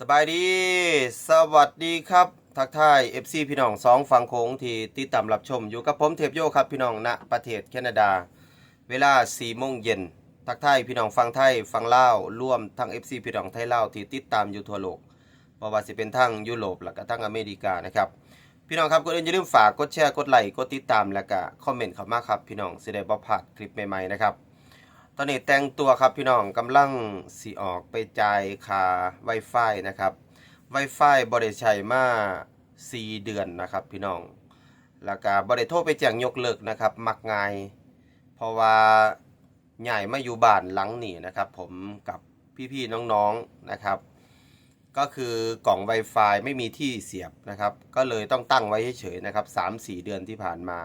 สบายดี สวัสดีครับ ทักทาย FC พี่น้องสองฝั่งโค้งที่ติดตามรับชมอยู่กับผมเทพโยครับพี่น้องณประเทศแคนาดา เวลา4โมงเย็นทักทายพี่น้องฟังไทยฟังลาวร่วมทั้ง FC พี่น้องไทยลาวที่ติดตามอยู่ทั่วโลกบ่ว่าสิเป็นทั้งยุโรปและก็ทั้งอเมริกานะครับพี่น้องครับก่อนอื่นอย่าลืมฝากกดแชร์กดไลค์กดติดตามแล้วก็คอมเมนต์เข้ามาครับพี่น้องสิได้บ่พลาดคลิปใหม่ๆนะครับ ตอนนี้แต่งตัวครับพี่น้องกำลังสิออกไปจ่ายค่า Wi-Fi นะครับ Wi-Fi บริใช้มา4เดือนนะครับพี่น้อง แล้วก็บริโทรไปแจ้งยกเลิกนะครับ มักง่าย เพราะว่าใหญ่มาอยู่บ้านหลังนี้นะครับ ผมกับพี่ๆน้องๆนะครับ ก็คือกล่อง Wi-Fi ไม่มีที่เสียบนะครับ ก็เลยต้องตั้งไว้เฉยๆนะครับ3-4 เดือนที่ผ่านมา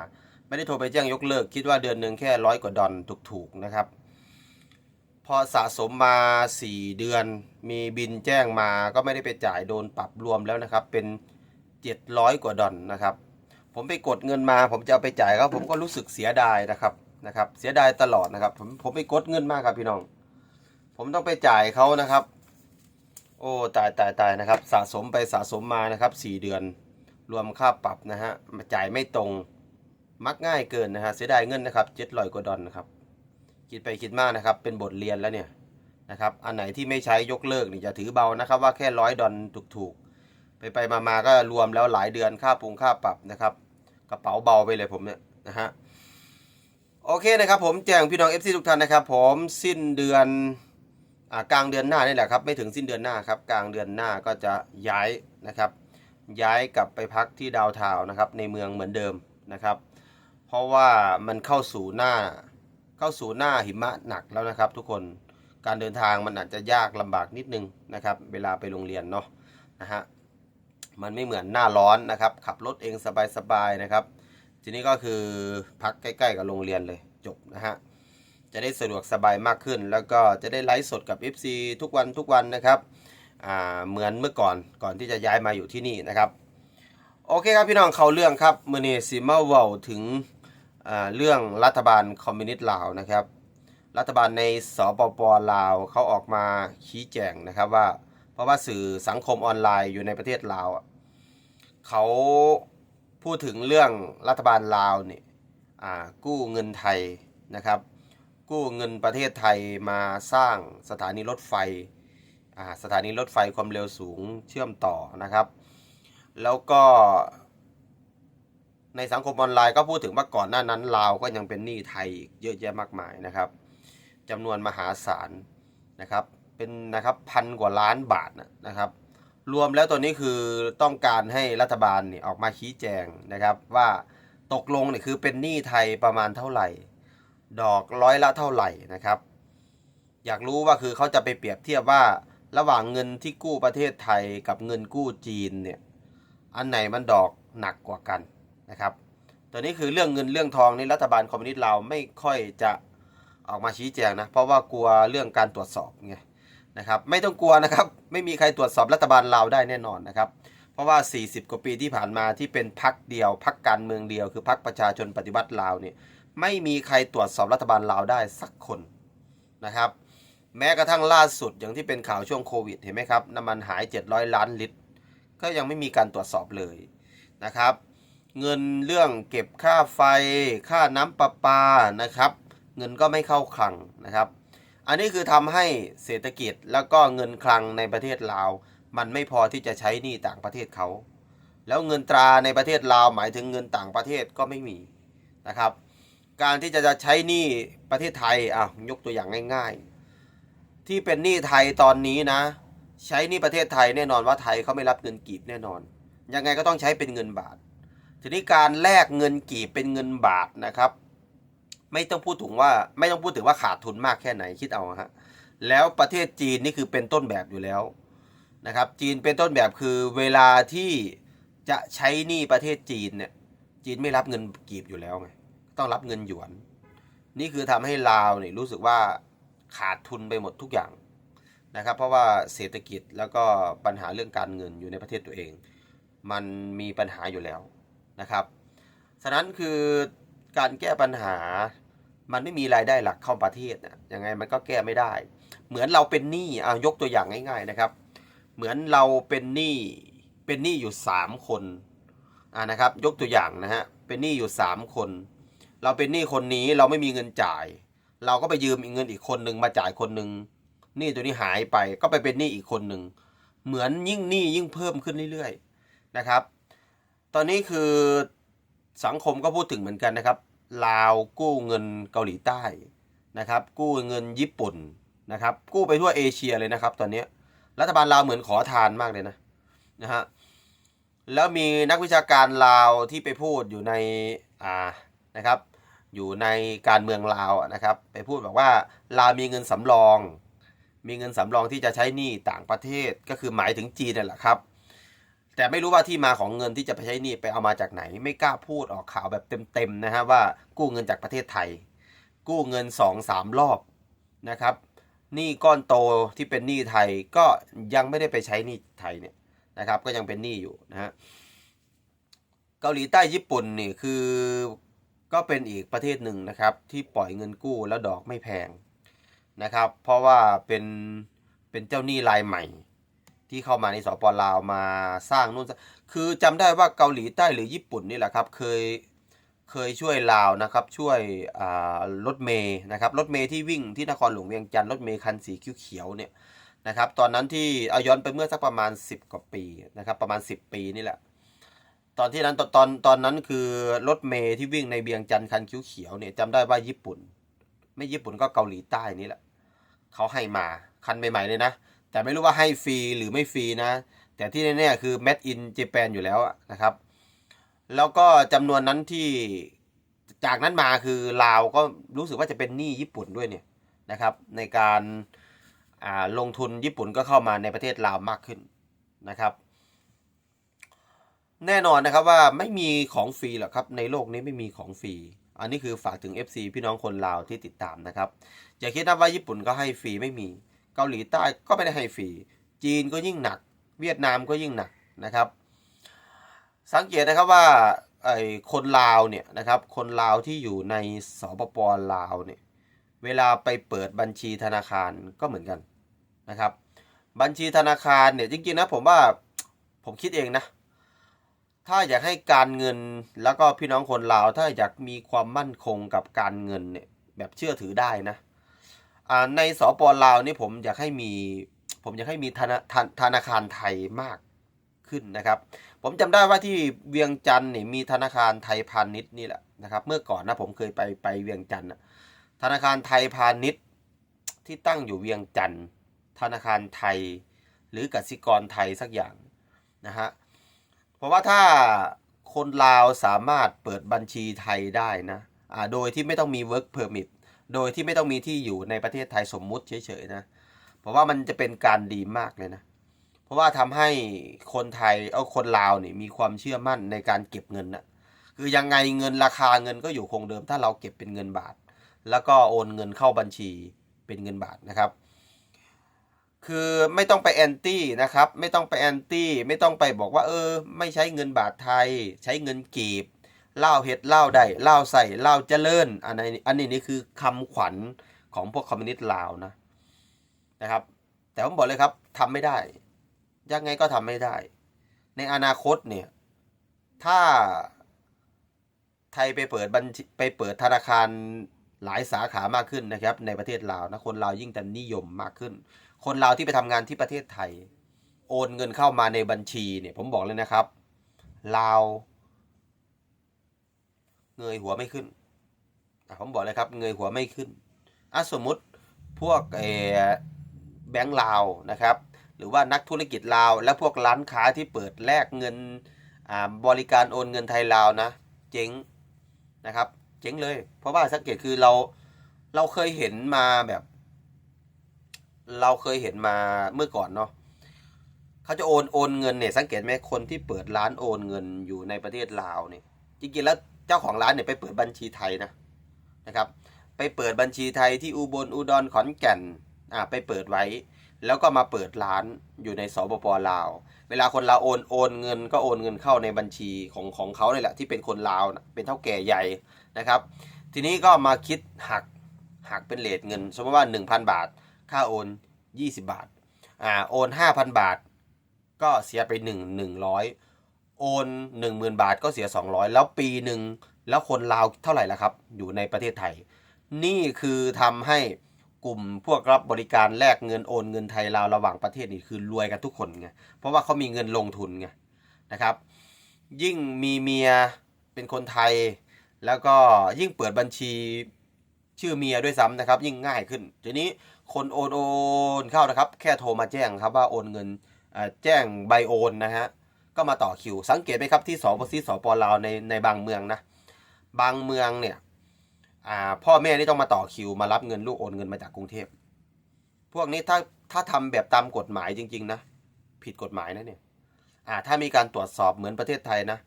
ไม่ได้โทรไปแจ้งยกเลิก คิดว่าเดือนหนึ่งแค่ร้อยกว่าดอลถูกๆนะครับ อสะสมมา 4 เดือน มีบินแจ้งมาก็ไม่ได้ไปจ่ายโดนปรับรวมแล้วนะครับ เป็น 700 กว่าดอลนะครับ ผมไปกดเงินมา ผมจะเอาไปจ่ายเขาผมก็รู้สึกเสียดายนะครับนะครับ เสียดายตลอดนะครับ ผมผมไปกดเงินมากครับพี่น้อง ผมต้องไปจ่ายเขานะครับ โอ้ตายตายตายนะครับ สะสมไปสะสมมานะครับ 4 เดือน รวมค่าปรับนะฮะมาจ่ายไม่ตรง มักง่ายเกินนะฮะเสียดายเงินนะครับ700กว่าดอลนะครับ คิดไปคิดมากนะครับ เป็นบทเรียนแล้วเนี่ยนะครับ อันไหนที่ไม่ใช้ยกเลิกนี่จะถือเบานะครับ ว่าแค่ร้อยดอลถูกๆ ไปไปมามาก็รวมแล้วหลายเดือนค่าปรุงค่าปรับนะครับกระเป๋าเบาไปเลยผมเนี่ยนะฮะโอเคนะครับ ผมแจ้งพี่น้อง FC ทุกท่านนะครับ ผมสิ้นเดือนอกลางเดือนหน้านี่แหละครับไม่ถึงสิ้นเดือนหน้าครับกลางเดือนหน้าก็จะย้ายนะครับ ย้ายกลับไปพักที่ดาวทาวน์นะครับในเมืองเหมือนเดิมนะครับ เพราะว่ามันเข้าสู่หน้า เข้าสู่หน้าหิมะหนักแล้วนะครับ ทุกคนการเดินทางมันอาจจะยากลำบากนิดนึงนะครับ เวลาไปโรงเรียนเนาะนะฮะมันไม่เหมือนหน้าร้อนนะครับ ขับรถเองสบายๆนะครับ ทีนี้ก็คือพักใกล้ ๆ กับโรงเรียนเลยจบนะฮะจะได้สะดวกสบายมากขึ้น แล้วก็จะได้ไลฟ์สดกับ FC ทุกวันทุกวันนะครับอ่าเหมือนเมื่อก่อนก่อนที่จะย้ายมาอยู่ที่นี่นะครับ โอเคครับพี่น้องเขาเรื่องครับมือนี้สิมาเว้าถึง เรื่องรัฐบาลคอมมิวนิสต์ลาวนะครับ รัฐบาลในสปปลาวเขาออกมาชี้แจงนะครับว่า เพราะว่าสื่อสังคมออนไลน์อยู่ในประเทศลาวเขาพูดถึงเรื่องรัฐบาลลาวเนี่ยกู้เงินไทยนะครับ กู้เงินประเทศไทยมาสร้างสถานีรถไฟสถานีรถไฟความเร็วสูงเชื่อมต่อนะครับ แล้วก็ ในสังคมออนไลน์ก็พูดถึงว่าก่อนหน้านั้นลาวก็ยังเป็นหนี้ไทยอีกเยอะแยะมากมายนะครับจำนวนมหาศาลนะครับเป็นนะครับพันกว่าล้านบาทนะนะครับ รวมแล้วตัวนี้คือต้องการให้รัฐบาลเนี่ยออกมาชี้แจงนะครับ ว่าตกลงเนี่ยคือเป็นหนี้ไทยประมาณเท่าไหร่ ดอกร้อยละเท่าไหร่นะครับ อยากรู้ว่าคือเขาจะไปเปรียบเทียบว่าระหว่างเงินที่กู้ประเทศไทยกับเงินกู้จีนเนี่ยอันไหนมันดอกหนักกว่ากัน นะครับตัวนี้คือเรื่องเงินเรื่องทองนี่รัฐบาลคอมมิวนิสต์ลาวไม่ค่อยจะออกมาชี้แจงนะเพราะว่ากลัวเรื่องการตรวจสอบไงนะครับไม่ต้องกลัวนะครับไม่มีใครตรวจสอบรัฐบาลลาวได้แน่นอนนะครับเพราะว่า 40 กว่าปีที่ผ่านมาที่เป็นพักเดียวพักการเมืองเดียว คือพักประชาชนปฏิวัติลาวเนี่ยไม่มีใครตรวจสอบรัฐบาลลาวได้สักคนนะครับแม้กระทั่งล่าสุดอย่างที่เป็นข่าวช่วงโควิดเห็นไหมครับน้ำมันหาย 700 ล้านลิตร ก็ยังไม่มีการตรวจสอบเลยนะครับ เงินเรื่องเก็บค่าไฟ ค่าน้ำประปานะครับ เงินก็ไม่เข้าคลังนะครับ อันนี้คือทำให้เศรษฐกิจแล้วก็เงินคลังในประเทศลาว มันไม่พอที่จะใช้หนี้ต่างประเทศเขา แล้วเงินตราในประเทศลาวหมายถึงเงินต่างประเทศก็ไม่มีนะครับ การที่จะจะใช้หนี้ประเทศไทยอะยกตัวอย่างง่าย ๆ ที่เป็นหนี้ไทยตอนนี้นะ ใช้หนี้ประเทศไทยแน่นอนว่าไทยเขาไม่รับเงินกีบแน่นอน ยังไงก็ต้องใช้เป็นเงินบาท ทีนี้การแลกเงินกีบเป็นเงินบาทนะครับ ไม่ต้องพูดถึงว่าไม่ต้องพูดถึงว่าขาดทุนมากแค่ไหนคิดเอาฮะแล้วประเทศจีนนี่คือเป็นต้นแบบอยู่แล้วนะครับ จีนเป็นต้นแบบคือเวลาที่จะใช้หนี้ประเทศจีนเนี่ยจีนไม่รับเงินกีบอยู่แล้วไงต้องรับเงินหยวน นี่คือทำให้ลาวเนี่ยรู้สึกว่าขาดทุนไปหมดทุกอย่างนะครับ เพราะว่าเศรษฐกิจแล้วก็ปัญหาเรื่องการเงินอยู่ในประเทศตัวเอง มันมีปัญหาอยู่แล้ว นะครับ ฉะนั้นคือการแก้ปัญหามันไม่มีรายได้หลักเข้าประเทศนะยังไงมันก็แก้ไม่ได้ เหมือนเราเป็นหนี้เอายกตัวอย่างง่าย ๆนะครับ เหมือนเราเป็นหนี้เป็นหนี้อยู่สามคนอ่านะครับ ยกตัวอย่างนะฮะเป็นหนี้อยู่สามคน เราเป็นหนี้คนนี้เราไม่มีเงินจ่าย เราก็ไปยืมเงินอีกคนหนึ่งมาจ่ายคนหนึ่งหนี้ตัวนี้หายไปก็ไปเป็นหนี้อีกคนหนึ่งเหมือนยิ่งหนี้ยิ่งเพิ่มขึ้นเรื่อยๆนะครับ ตอนนี้คือสังคมก็พูดถึงเหมือนกันนะครับ ลาวกู้เงินเกาหลีใต้นะครับ กู้เงินญี่ปุ่นนะครับ กู้ไปทั่วเอเชียเลยนะครับ ตอนนี้รัฐบาลลาวเหมือนขอทานมากเลยนะนะฮะแล้วมีนักวิชาการลาวที่ไปพูดอยู่ในอ่านะครับ อยู่ในการเมืองลาวนะครับ ไปพูดบอกว่าลาวมีเงินสำรอง มีเงินสำรองที่จะใช้หนี้ต่างประเทศก็คือหมายถึงจีนนั่นแหละครับ แต่ไม่รู้ว่าที่มาของเงินที่จะไปใช้หนี้ไปเอามาจากไหน ไม่กล้าพูดออกข่าวแบบเต็มๆนะฮะว่ากู้เงินจากประเทศไทย กู้เงิน2อสามรอบนะครับหนี้ก้อนโตที่เป็นหนี้ไทยก็ยังไม่ได้ไปใช้หนี้ไทยเนี่ยนะครับ ก็ยังเป็นหนี้อยู่นะฮะเกาหลีใต้ญี่ปุ่นนี่คือก็เป็นอีกประเทศหนึ่งนะครับที่ปล่อยเงินกู้แล้วดอกไม่แพงนะครับ เพราะว่าเป็นเป็นเจ้าหนี้รายใหม่ ที่เข้ามาในสปลาวมาสร้างนู่นสร้างคือจำได้ว่าเกาหลีใต้หรือญี่ปุ่นนี่แหละครับ เคยเคยช่วยลาวนะครับ ช่วยรถเมย์นะครับรถเมย์ที่วิ่งที่นครหลวงเวียงจันทร์รถเมย์คันสีเขียวๆเนี่ยนะครับ ตอนนั้นที่เอาย้อนไปเมื่อสักประมาณ 10 กว่าปีนะครับ ประมาณ 10 ปีนี่แหละ ตอนที่นั้นตอนตอนตอนนั้นคือรถเมย์ที่วิ่งในเวียงจันทร์คันเขียวๆเนี่ยจำได้ว่าญี่ปุ่น ไม่ญี่ปุ่นก็เกาหลีใต้นี่แหละเขาให้มาคันใหม่ๆเลยนะ แต่ไม่รู้ว่าให้ฟรีหรือไม่ฟรีนะ แต่ที่แน่ๆคือ made in Japan อยู่แล้วนะครับ แล้วก็จำนวนนั้นที่จากนั้นมาคือลาวก็รู้สึกว่าจะเป็นหนี้ญี่ปุ่นด้วยเนี่ยนะครับในการาลงทุนญี่ปุ่นก็เข้ามาในประเทศลาวมากขึ้นนะครับ แน่นอนนะครับว่าไม่มีของฟรีหรอกครับในโลกนี้ไม่มีของฟรีอันนี้คือฝากถึง FC พี่น้องคนลาวที่ติดตามนะครับอย่าคิดนะว่าญี่ปุ่นก็ให้ฟรีไม่มี เกาหลีใต้ก็ไม่ได้ให้ฟรี จีนก็ยิ่งหนัก เวียดนามก็ยิ่งหนักนะครับ สังเกตนะครับว่าไอ้คนลาวเนี่ยนะครับ คนลาวที่อยู่ในสปปลาวเนี่ย เวลาไปเปิดบัญชีธนาคารก็เหมือนกันนะครับ บัญชีธนาคารเนี่ยจริงๆนะผมว่าผมคิดเองนะ ถ้าอยากให้การเงินแล้วก็พี่น้องคนลาวถ้าอยากมีความมั่นคงกับการเงินเนี่ยแบบเชื่อถือได้นะ ในสปลาวนี่ผมอยากให้มีผมอยากให้มีธนาธนาคารไทยมากขึ้นนะครับ ผมจำได้ว่าที่เวียงจันทร์นี่มีธนาคารไทยพาณิชย์นี่แหละนะครับ เมื่อก่อนนะผมเคยไปไปเวียงจันทร์ธนาคารไทยพาณิชย์ที่ตั้งอยู่เวียงจันทร์ธนาคารไทย หรือกสิกรไทยสักอย่างนะฮะเพราะว่าถ้าคนลาวสามารถเปิดบัญชีไทยได้นะโดยที่ไม่ต้องมี work permit โดยที่ไม่ต้องมีที่อยู่ในประเทศไทยสมมุติเฉยๆนะเพราะว่ามันจะเป็นการดีมากเลยนะ เพราะว่าทำให้คนไทยเอาคนลาวนี่มีความเชื่อมั่นในการเก็บเงินนะคือยังไงเงินราคาเงินก็อยู่คงเดิม ถ้าเราเก็บเป็นเงินบาท แล้วก็โอนเงินเข้าบัญชีเป็นเงินบาทนะครับ คือไม่ต้องไปแอนตี้นะครับ ไม่ต้องไปแอนตี้ไม่ต้องไปบอกว่าเออ ไม่ใช้เงินบาทไทย ใช้เงินกีบ เล่าเห็ดเล่าได้เล่าใส่เล่าเจริญอันนี้อันนี้นี่คือคำขวัญของพวกคอมมิวนิสต์ลาวนะนะครับ แต่ผมบอกเลยครับทำไม่ได้ ยังไงก็ทำไม่ได้ ในอนาคตเนี่ย ถ้าไทยไปเปิดบัญชีไปเปิดธนาคารหลายสาขามากขึ้นนะครับ ในประเทศลาวนะคนลาวยิ่งจะนิยมมากขึ้น คนลาวที่ไปทำงานที่ประเทศไทย โอนเงินเข้ามาในบัญชีเนี่ยผมบอกเลยนะครับลาว เงยหัวไม่ขึ้นผมบอกเลยครับเงยหัวไม่ขึ้นอะสมมุติพวกเอแบงก์ลาวนะครับ หรือว่านักธุรกิจลาว และพวกร้านค้าที่เปิดแลกเงินบริการโอนเงินไทยลาวนะ เจ๊งนะครับ เจ๊งเลย เพราะว่าสังเกตคือเราเราเคยเห็นมาแบบ เราเคยเห็นมาเมื่อก่อนเนาะเขาจะโอนโอนเงินเนี่ยสังเกตไหมคนที่เปิดร้านโอนเงินอยู่ในประเทศลาวเนี่ยจริงๆแล้ว จ้าของร้านเนี่ยไปเปิดบัญชีไทยนะนะครับ ไปเปิดบัญชีไทยที่อุบลอุดรขอนแก่นอ่าไปเปิดไว้ แล้วก็มาเปิดร้านอยู่ในสปปลาว เวลาคนลาวโอนโอนเงิน ก็โอนเงินเข้าในบัญชีของของเขาเนี่ยแหละที่เป็นคนลาวเป็นเท่าแก่ใหญ่นะครับ ทีนี้ก็มาคิดหักหักเป็นเลทเงิน สมมติว่า 1,000 บาท ค่าโอน 20 บาทอ่าโอน 5,000 บาท ก็เสียไปหนึ่งหนึ่งร้อย โอนหนึ่งหมื่นบาทก็เสียสองร้อยแล้วปีหนึ่งแล้วคนลาวเท่าไหร่ละครับ อยู่ในประเทศไทย นี่คือทำให้กลุ่มพวกรับบริการแลกเงินโอนเงินไทยลาวระหว่างประเทศนี่คือรวยกันทุกคนไงเพราะว่าเขามีเงินลงทุนไงนะครับ ยิ่งมีเมียเป็นคนไทย แล้วก็ยิ่งเปิดบัญชีชื่อเมียด้วยซ้ำนะครับ ยิ่งง่ายขึ้น ทีนี้คนโอนโอนเข้านะครับ แค่โทรมาแจ้งครับว่าโอนเงินแจ้งใบโอนนะฮะ ก็มาต่อคิว สังเกตไหมครับที่สปซีสปลาวในในบางเมืองนะ บางเมืองเนี่ยพ่อแม่นี่ต้องมาต่อคิว มารับเงินลูกโอนเงินมาจากกรุงเทพ พวกนี้ถ้าถ้าทำแบบตามกฎหมายจริง ๆ นะ ผิดกฎหมายนะเนี่ยอ่าถ้ามีการตรวจสอบเหมือนประเทศไทยนะ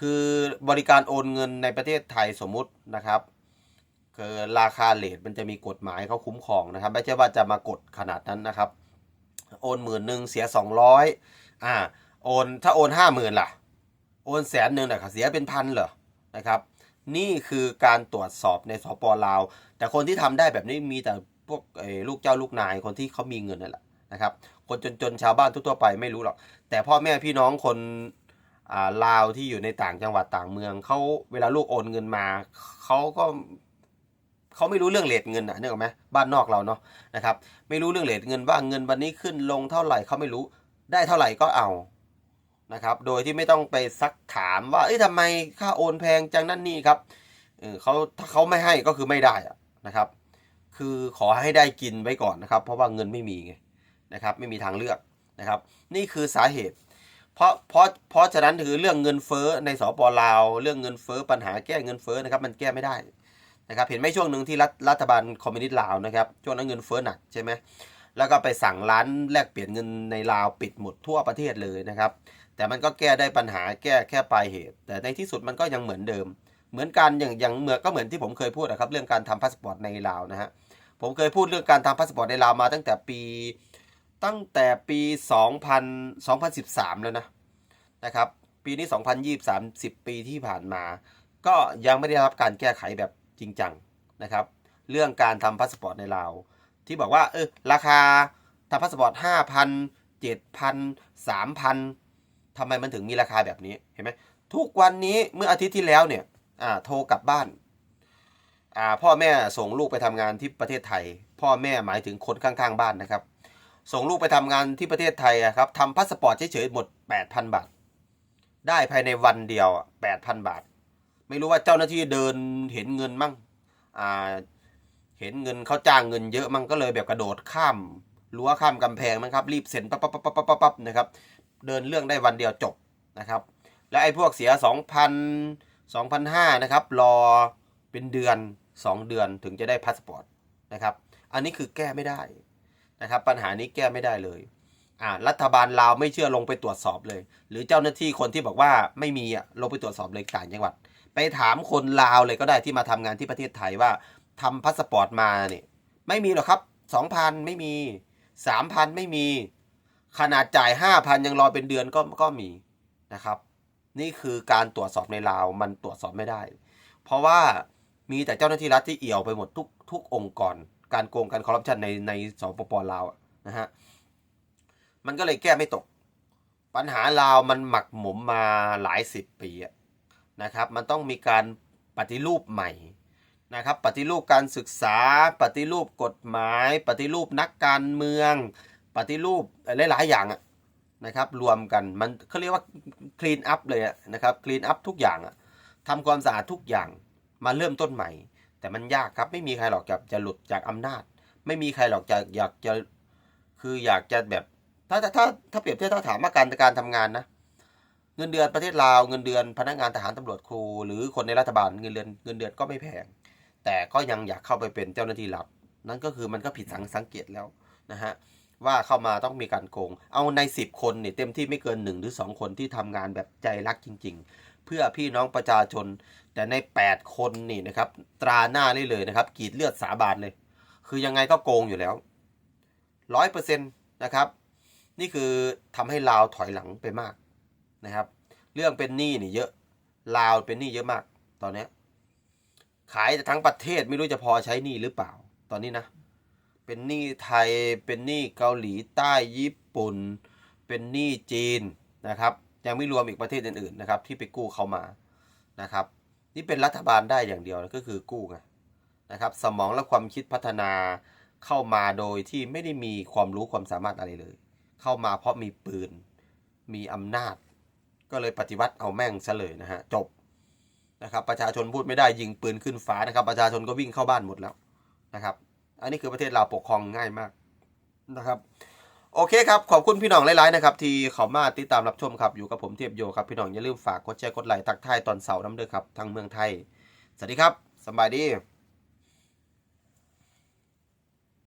คือบริการโอนเงินในประเทศไทยสมมุตินะครับคือราคาเลทมันจะมีกฎหมายเขาคุ้มครองนะครับ ไม่ใช่ว่าจะมากดขนาดนั้นนะครับ โอนหมื่นหนึ่งเสียสองร้อยอ่า โอนถ้าโอนห้าหมื่นล่ะ โอนแสนหนึ่งน่ะเสียเป็นพันเหรอนะครับ นี่คือการตรวจสอบในสปลาว แต่คนที่ทำได้แบบนี้มีแต่พวกเอ่อลูกเจ้าลูกนายคนที่เขามีเงินนั่นแหละนะครับ คนจนๆชาวบ้านทั่วไปไม่รู้หรอก แต่พ่อแม่พี่น้องคนาลาวที่อยู่ในต่างจังหวัดต่างเมืองเขาเวลาลูกโอนเงินมาเขาก็เขาไม่รู้เรื่องเลทเงินอะนึกออกไหมบ้านนอกเราเนาะนะครับ ไม่รู้เรื่องเลทเงินว่าเงินวันนี้ขึ้นลงเท่าไหร่เขาไม่รู้ได้เท่าไหร่ก็เอา นะครับ โดยที่ไม่ต้องไปซักถามว่าเอ้ยทำไมค่าโอนแพงจังนั่นนี่ครับเออเขาถ้าเขาไม่ให้ก็คือไม่ได้อะนะครับ คือขอให้ได้กินไว้ก่อนนะครับ เพราะว่าเงินไม่มีไงนะครับไม่มีทางเลือกนะครับ นี่คือสาเหตุ เพราะเพราะเพราะฉะนั้นถือเรื่องเงินเฟ้อในสปลาว เรื่องเงินเฟ้อปัญหาแก้เงินเฟ้อนะครับ มันแก้ไม่ได้นะครับ เห็นไหมช่วงหนึ่งที่รัฐรัฐบาลคอมมิวนิสต์ลาวนะครับช่วงนั้นเงินเฟ้อหนักใช่ไหมแล้วก็ไปสั่งร้านแลกเปลี่ยนเงินในลาวปิดหมดทั่วประเทศเลยนะครับ แต่มันก็แก้ได้ปัญหาแก้แค่ปลายเหตุ แต่ในที่สุดมันก็ยังเหมือนเดิม เหมือนกันอย่างอย่างเหมือนก็เหมือนที่ผมเคยพูดนะครับเรื่องการทำพาสปอร์ตในลาวนะฮะผมเคยพูดเรื่องการทำพาสปอร์ตในลาวมาตั้งแต่ปีตั้งแต่ปี 2000 2013 แล้วนะนะครับปีนี้ 2023 10 ปีที่ผ่านมา ก็ยังไม่ได้รับการแก้ไขแบบจริงจังนะครับเรื่องการทำพาสปอร์ตในลาวที่บอกว่าเออราคาทำพาสปอร์ต5,000 7,000 3,000 ทำไมมันถึงมีราคาแบบนี้เห็นไหมทุกวันนี้เมื่ออาทิตย์ที่แล้วเนี่ยอ่าโทรกลับบ้านอ่าพ่อแม่ส่งลูกไปทำงานที่ประเทศไทย พ่อแม่หมายถึงคนข้างๆบ้านนะครับ ส่งลูกไปทำงานที่ประเทศไทยครับทำพาสปอร์ตเฉยๆหมด 8,000 บาท ได้ภายในวันเดียว 8,000 บาท ไม่รู้ว่าเจ้าหน้าที่เดินเห็นเงินมั่งอ่าเห็นเงินเขาจ้างเงินเยอะมั่งก็เลยแบบกระโดดข้ามรั้วข้ามกำแพงมั้งครับ รีบเซ็นปั๊บปั๊บปั๊บปั๊บปั๊บปั๊บนะครับ เดินเรื่องได้วันเดียวจบนะครับ และไอ้พวกเสีย 2,000 2,500นะครับรอเป็นเดือน 2 เดือนถึงจะได้พาสปอร์ตนะครับอันนี้คือแก้ไม่ได้นะครับ ปัญหานี้แก้ไม่ได้เลยอ่ารัฐบาลลาวไม่เชื่อลงไปตรวจสอบเลย หรือเจ้าหน้าที่คนที่บอกว่าไม่มีอะลงไปตรวจสอบเลยต่างจังหวัด ไปถามคนลาวเลยก็ได้ที่มาทำงานที่ประเทศไทยว่าทำพาสปอร์ตมาเนี่ยไม่มีหรอกครับสองพันไม่มีสามพันไม่มี ขนาดจ่ายห้าพันยังรอเป็นเดือนก็ก็มีนะครับ นี่คือการตรวจสอบในลาวมันตรวจสอบไม่ได้ เพราะว่ามีแต่เจ้าหน้าที่รัฐที่เอี่ยวไปหมดทุกทุกองค์กร การโกงการคอร์รัปชันในในสปปลาวนะฮะมันก็เลยแก้ไม่ตก ปัญหาลาวมันหมักหมมมาหลายสิบปีนะครับ มันต้องมีการปฏิรูปใหม่นะครับ ปฏิรูปการศึกษา ปฏิรูปกฎหมาย ปฏิรูปนักการเมือง ปฏิรูปหลายๆอย่างนะครับ รวมกันมันเขาเรียกว่าคลีนอัพเลยนะครับคลีนอัพทุกอย่างอะทำความสะอาดทุกอย่างมาเริ่มต้นใหม่ แต่มันยากครับไม่มีใครหรอกจะจะหลุดจากอำนาจ ไม่มีใครหรอกจะอยากจะคืออยากจะแบบถ้าถ้าถ้าถ้าเปรียบเทียบถ้าถามว่าการการทำงานนะเงินเดือนประเทศลาวเงินเดือนพนักงานทหารตำรวจครู หรือคนในรัฐบาลเงินเดือนเงินเดือนก็ไม่แพง แต่ก็ยังอยากเข้าไปเป็นเจ้าหน้าที่รัฐนั่นก็คือมันก็ผิดสังสังเกตแล้วนะฮะ ว่าเข้ามาต้องมีการโกง เอาใน 10 คนเนี่ยเต็มที่ไม่เกิน 1 หรือ 2 คนที่ทำงานแบบใจรักจริง ๆ เพื่อพี่น้องประชาชน แต่ใน 8 คนนี่นะครับ ตราหน้าได้เลยนะครับกรีดเลือดสาบานเลย คือยังไงก็โกงอยู่แล้วร้อยเปอร์เซ็นต์นะครับ นี่คือทำให้ลาวถอยหลังไปมากนะครับ เรื่องเป็นหนี้นี่เยอะลาวเป็นหนี้เยอะมาก ตอนนี้ขายทั้งประเทศไม่รู้จะพอใช้หนี้หรือเปล่า ตอนนี้นะ เป็นหนี้ไทย เป็นหนี้เกาหลีใต้ญี่ปุ่น เป็นหนี้จีนนะครับ ยังไม่รวมอีกประเทศอื่นๆนะครับ ที่ไปกู้เขามานะครับ นี่เป็นรัฐบาลได้อย่างเดียวก็คือกู้ไงนะครับ สมองและความคิดพัฒนาเข้ามาโดยที่ไม่ได้มีความรู้ความสามารถอะไรเลย เข้ามาเพราะมีปืน มีอำนาจ ก็เลยปฏิวัติเอาแม่งซะเลยนะฮะจบนะครับ ประชาชนพูดไม่ได้ยิงปืนขึ้นฟ้านะครับ ประชาชนก็วิ่งเข้าบ้านหมดแล้วนะครับ อันนี้คือประเทศเราวปกครองง่ายมากนะครับ โอเคครับ ขอบคุณพี่น้องหลายๆนะครับ ที่เขามาติดตามรับชมครับ อยู่กับผมเทียบโยครับ พี่น้องอย่าลืมฝากกดแชร์กดไลค์ทักทายตอนเสาร์น้ำเด้อครับทางเมืองไทย สวัสดีครับสบายดี